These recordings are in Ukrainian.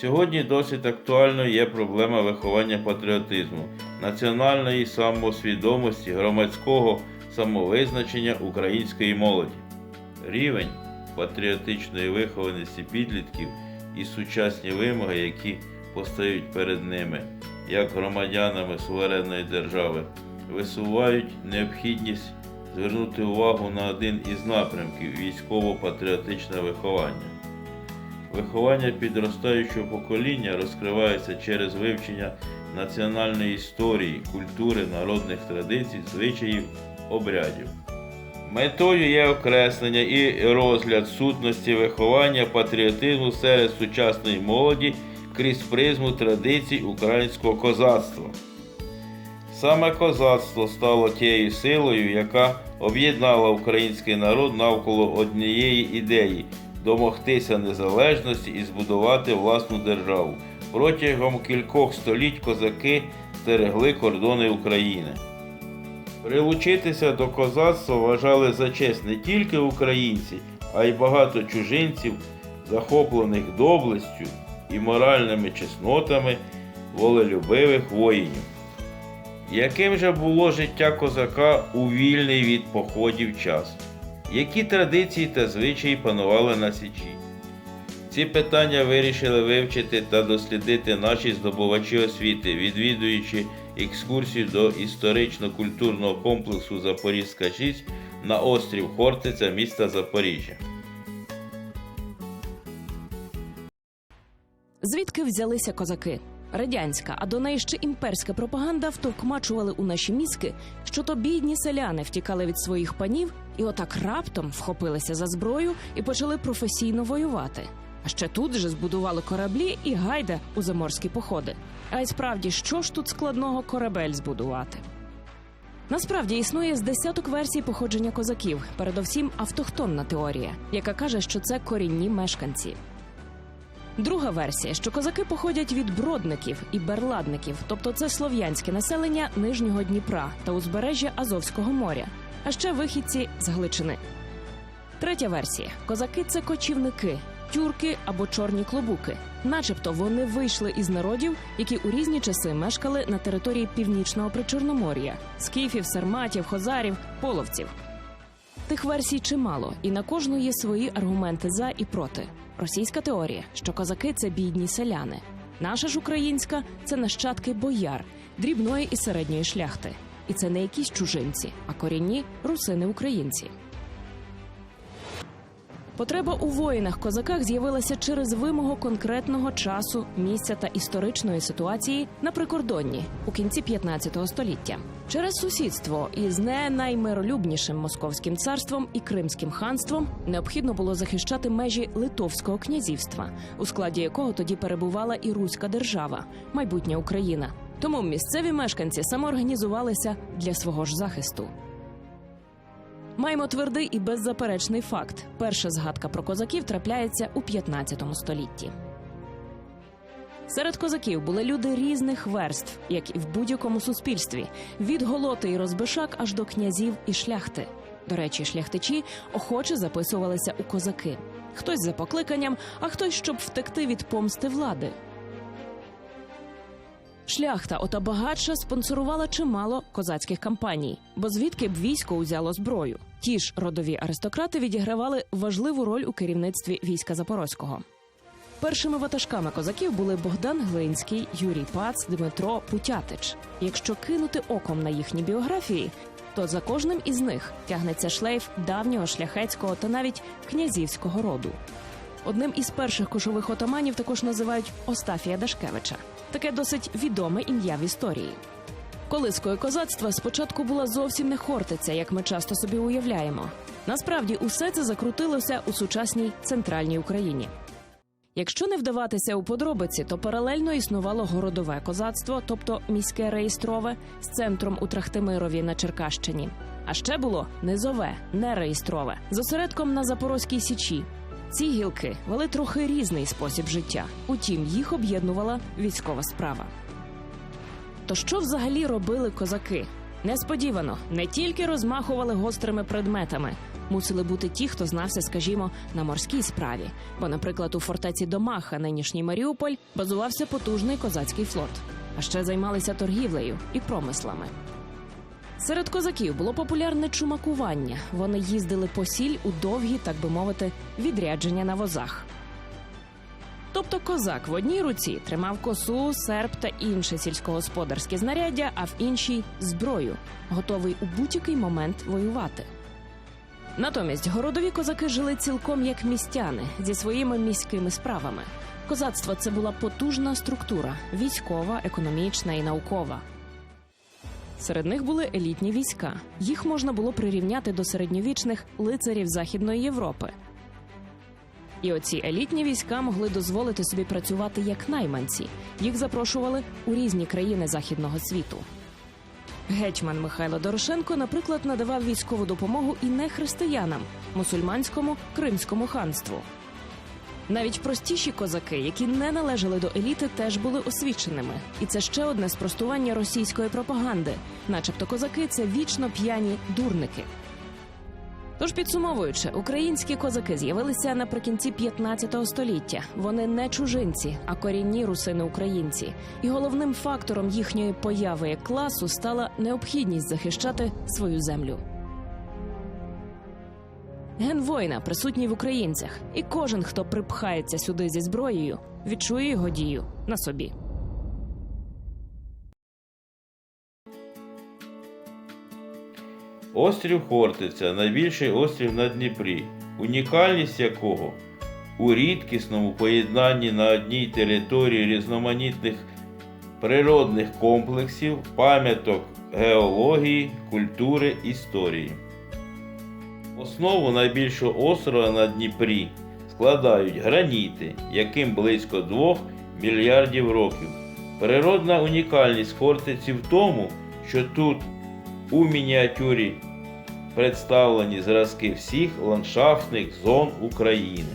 Сьогодні досить актуальною є проблема виховання патріотизму, національної самосвідомості, громадського самовизначення української молоді. Рівень патріотичної вихованості підлітків і сучасні вимоги, які постають перед ними, як громадянами суверенної держави, висувають необхідність звернути увагу на один із напрямків військово-патріотичне виховання. Виховання підростаючого покоління розкривається через вивчення національної історії, культури, народних традицій, звичаїв, обрядів. Метою є окреслення і розгляд сутності виховання патріотизму серед сучасної молоді крізь призму традицій українського козацтва. Саме козацтво стало тією силою, яка об'єднала український народ навколо однієї ідеї домогтися незалежності і збудувати власну державу. Протягом кількох століть козаки стерегли кордони України. Прилучитися до козацтва вважали за честь не тільки українці, а й багато чужинців, захоплених доблестю і моральними чеснотами волелюбивих воїнів. Яким же було життя козака у вільний від походів час? Які традиції та звичаї панували на Січі? Ці питання вирішили вивчити та дослідити наші здобувачі освіти, відвідуючи екскурсію до історично-культурного комплексу Запорізька 6 на острів Хортиця міста Запоріжжя. Звідки взялися козаки? Радянська, а до неї ще імперська пропаганда втовкмачували у наші мізки, що то бідні селяни втікали від своїх панів і отак раптом вхопилися за зброю і почали професійно воювати. А ще тут же збудували кораблі і гайда у заморські походи. А й справді, що ж тут складного корабель збудувати? Насправді існує з десяток версій походження козаків, передовсім автохтонна теорія, яка каже, що це корінні мешканці. Друга версія, що козаки походять від бродників і берладників, тобто це слов'янське населення нижнього Дніпра та узбережжя Азовського моря, а ще вихідці з Гличини. Третя версія: козаки це кочівники, тюрки або чорні клобуки, начебто вони вийшли із народів, які у різні часи мешкали на території північного причорномор'я скіфів, сарматів, хозарів, половців. Тих версій чимало, і на кожну є свої аргументи за і проти. Російська теорія, що козаки це бідні селяни. Наша ж українська це нащадки бояр, дрібної і середньої шляхти. І це не якісь чужинці, а корінні русини-українці. Потреба у воїнах-козаках з'явилася через вимогу конкретного часу, місця та історичної ситуації на прикордонні у кінці 15 століття. Через сусідство із не наймиролюбнішим московським царством і кримським ханством необхідно було захищати межі Литовського князівства, у складі якого тоді перебувала і Руська держава, майбутня Україна. Тому місцеві мешканці самоорганізувалися для свого ж захисту. Маємо твердий і беззаперечний факт: перша згадка про козаків трапляється у 15 столітті. Серед козаків були люди різних верств, як і в будь-якому суспільстві, від голоти і розбишак аж до князів і шляхти. До речі, шляхтичі охоче записувалися у козаки. Хтось за покликанням, а хтось щоб втекти від помсти влади. Шляхта, ота багатша, спонсорувала чимало козацьких кампаній, бо звідки б військо узяло зброю. Ті ж родові аристократи відігравали важливу роль у керівництві війська Запорозького. Першими ватажками козаків були Богдан Глинський, Юрій Пац, Дмитро Путятич. Якщо кинути оком на їхні біографії, то за кожним із них тягнеться шлейф давнього шляхетського та навіть князівського роду. Одним із перших кошових отаманів також називають Остафія Дашкевича. Таке досить відоме ім'я в історії. Колискою козацтва спочатку була зовсім не хортиця, як ми часто собі уявляємо. Насправді, усе це закрутилося у сучасній центральній Україні. Якщо не вдаватися у подробиці, то паралельно існувало городове козацтво, тобто міське реєстрове, з центром у Трахтимирові на Черкащині. А ще було низове, нереєстрове, з осередком на Запорозькій січі. Ці гілки вели трохи різний спосіб життя, утім їх об'єднувала військова справа. То що взагалі робили козаки? Несподівано не тільки розмахували гострими предметами, мусили бути ті, хто знався, скажімо, на морській справі. Бо, наприклад, у фортеці Домаха, нинішній Маріуполь, базувався потужний козацький флот, а ще займалися торгівлею і промислами. Серед козаків було популярне чумакування. Вони їздили по сіль у довгі, так би мовити, відрядження на возах. Тобто козак в одній руці тримав косу, серп та інше сільськогосподарське знаряддя, а в іншій зброю, готовий у будь-який момент воювати. Натомість городові козаки жили цілком як містяни зі своїми міськими справами. Козацтво це була потужна структура військова, економічна і наукова. Серед них були елітні війська. Їх можна було прирівняти до середньовічних лицарів Західної Європи. І оці елітні війська могли дозволити собі працювати як найманці. Їх запрошували у різні країни західного світу. Гетьман Михайло Дорошенко, наприклад, надавав військову допомогу і не християнам мусульманському кримському ханству. Навіть простіші козаки, які не належали до еліти, теж були освіченими. І це ще одне спростування російської пропаганди, начебто козаки це вічно п'яні дурники. Тож підсумовуючи, українські козаки з'явилися наприкінці 15 століття. Вони не чужинці, а корінні русини українці. І головним фактором їхньої появи як класу стала необхідність захищати свою землю. Ген воїна присутній в українцях, і кожен, хто припхається сюди зі зброєю, відчує його дію на собі. Острів Хортиця найбільший острів на Дніпрі, унікальність якого у рідкісному поєднанні на одній території різноманітних природних комплексів, пам'яток геології, культури, історії. Основу найбільшого острова на Дніпрі складають граніти, яким близько 2 мільярдів років. Природна унікальність Хортиці в тому, що тут у мініатюрі представлені зразки всіх ландшафтних зон України.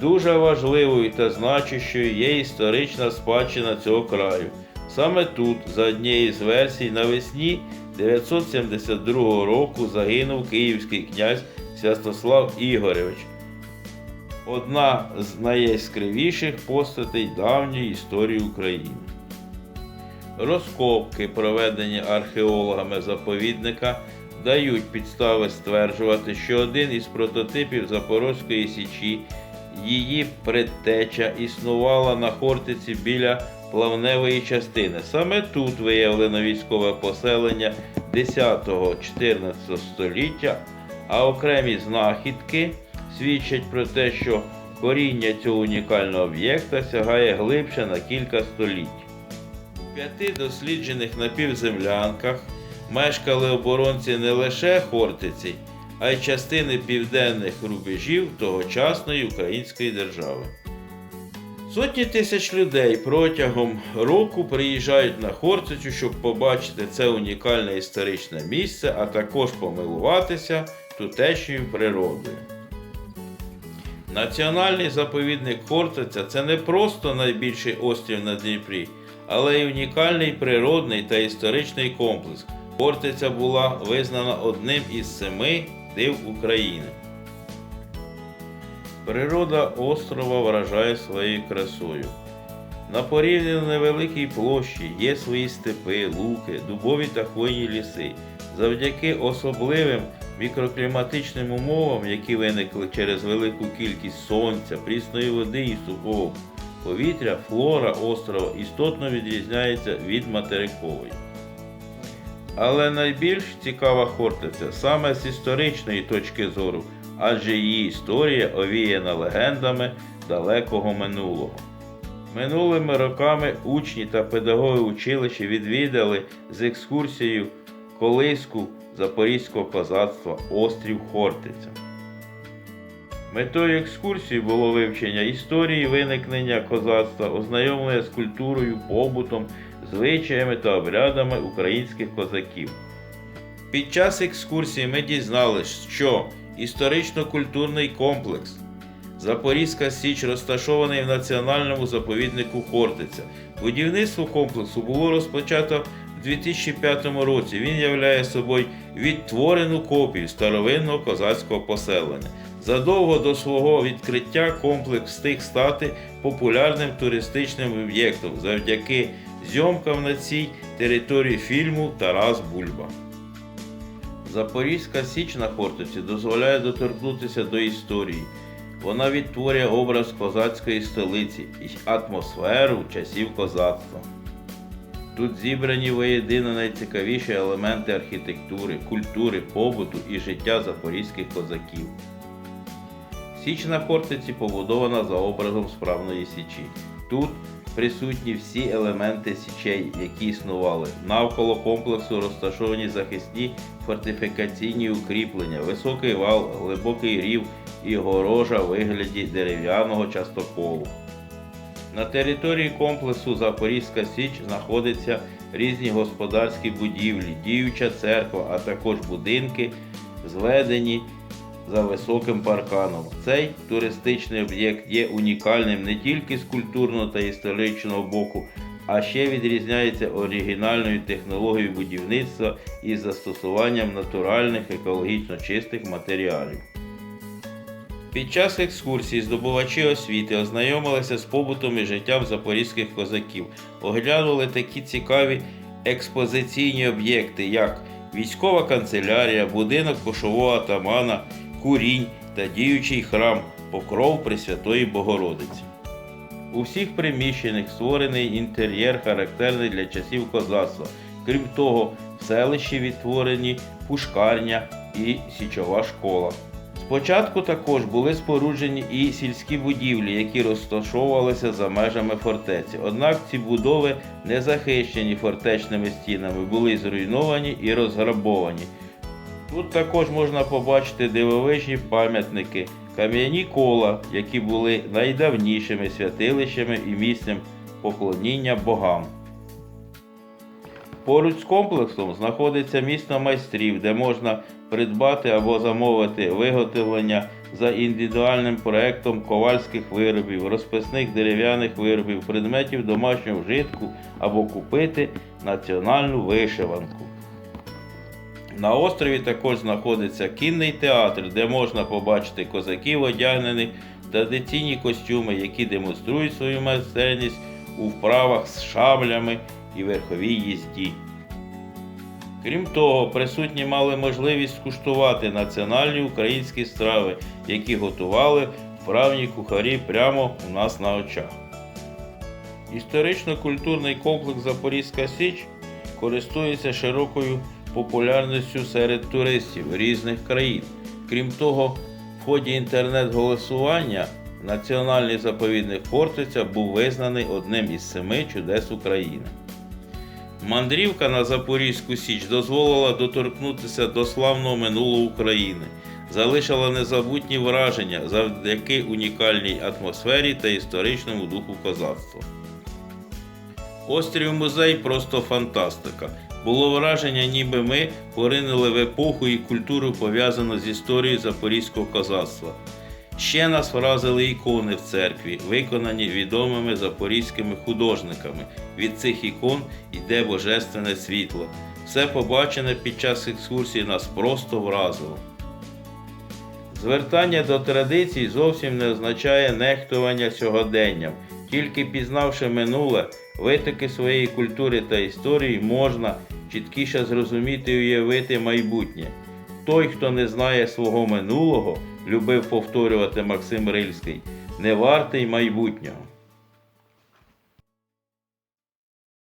Дуже важливою та значущою є історична спадщина цього краю. Саме тут, за однією з версій, навесні 972 року загинув київський князь Святослав Ігоревич. Одна з найяскравіших постатей давньої історії України. Розкопки, проведені археологами заповідника, дають підстави стверджувати, що один із прототипів Запорозької січі, її предтеча, існувала на Хортиці біля плавневої частини. Саме тут виявлено військове поселення 10-14 століття, а окремі знахідки свідчать про те, що коріння цього унікального об'єкта сягає глибше на кілька століть. П'яти досліджених напівземлянках мешкали оборонці не лише Хортиці, а й частини південних рубежів тогочасної української держави. Сотні тисяч людей протягом року приїжджають на Хортицю, щоб побачити це унікальне історичне місце, а також помилуватися тутешньою природою. Національний заповідник Хортиця це не просто найбільший острів на Дніпрі, але й унікальний природний та історичний комплекс. Хортиця була визнана одним із семи див України. Природа острова вражає своєю красою. На порівняно невеликій площі є свої степи, луки, дубові та хвойні ліси. Завдяки особливим мікрокліматичним умовам, які виникли через велику кількість сонця, прісної води і сухого повітря, флора острова істотно відрізняється від материкової. Але найбільш цікава Хортиця саме з історичної точки зору, адже її історія овіяна легендами далекого минулого. Минулими роками учні та педагоги училища відвідали з екскурсією колиску запорізького козацтва острів Хортиця. Метою екскурсії було вивчення історії виникнення козацтва, ознайомлення з культурою, побутом, звичаями та обрядами українських козаків. Під час екскурсії ми дізналися, що історично-культурний комплекс Запорізька Січ розташований в національному заповіднику Хортиця. Будівництво комплексу було розпочато в У 2005 році він являє собою відтворену копію старовинного козацького поселення. Задовго до свого відкриття комплекс встиг стати популярним туристичним об'єктом завдяки зйомкам на цій території фільму Тарас Бульба. Запорізька Січ на Хортиці дозволяє доторкнутися до історії. Вона відтворює образ козацької столиці і атмосферу часів козацтва. Тут зібрані воєдино найцікавіші елементи архітектури, культури, побуту і життя запорізьких козаків. Січ на Хортиці побудована за образом справної січі. Тут присутні всі елементи січей, які існували. Навколо комплексу розташовані захисні фортифікаційні укріплення, високий вал, глибокий рів і горожа в вигляді дерев'яного частоколу. На території комплексу Запорізька Січ знаходяться різні господарські будівлі, діюча церква, а також будинки, зведені за високим парканом. Цей туристичний об'єкт є унікальним не тільки з культурного та історичного боку, а ще відрізняється оригінальною технологією будівництва із застосуванням натуральних екологічно чистих матеріалів. Під час екскурсії здобувачі освіти ознайомилися з побутом і життям запорізьких козаків, оглянули такі цікаві експозиційні об'єкти, як військова канцелярія, будинок кошового атамана, курінь та діючий храм Покров Пресвятої Богородиці. У всіх приміщеннях створений інтер'єр, характерний для часів козацтва. Крім того, в селищі відтворені пушкарня і січова школа. Спочатку також були споруджені і сільські будівлі, які розташовувалися за межами фортеці. Однак ці будови, не захищені фортечними стінами, були зруйновані і розграбовані. Тут також можна побачити дивовижні пам'ятники, кам'яні кола, які були найдавнішими святилищами і місцем поклоніння богам. Поруч з комплексом знаходиться місто майстрів, де можна придбати або замовити виготовлення за індивідуальним проектом ковальських виробів, розписних дерев'яних виробів, предметів домашнього вжитку або купити національну вишиванку. На острові також знаходиться кінний театр, де можна побачити козаків, одягнених традиційні костюми, які демонструють свою майстерність у вправах з шаблями і верховій їзді. Крім того, присутні мали можливість скуштувати національні українські страви, які готували вправні кухарі прямо у нас на очах. Історично-культурний комплекс Запорізька Січ користується широкою популярністю серед туристів різних країн. Крім того, в ході інтернет-голосування Національний заповідник Хортиця був визнаний одним із семи чудес України. Мандрівка на Запорізьку Січ дозволила доторкнутися до славного минулого України, залишила незабутні враження завдяки унікальній атмосфері та історичному духу козацтва. Острів музей просто фантастика. Було враження, ніби ми поринули в епоху і культуру пов'язану з історією запорізького козацтва. Ще нас вразили ікони в церкві, виконані відомими запорізькими художниками. Від цих ікон йде божественне світло. Все побачене під час екскурсії нас просто вразило. Звертання до традицій зовсім не означає нехтування сьогоденням. Тільки пізнавши минуле, витоки своєї культури та історії можна чіткіше зрозуміти і уявити майбутнє. Той, хто не знає свого минулого, любив повторювати Максим Рильський, не вартий майбутнього.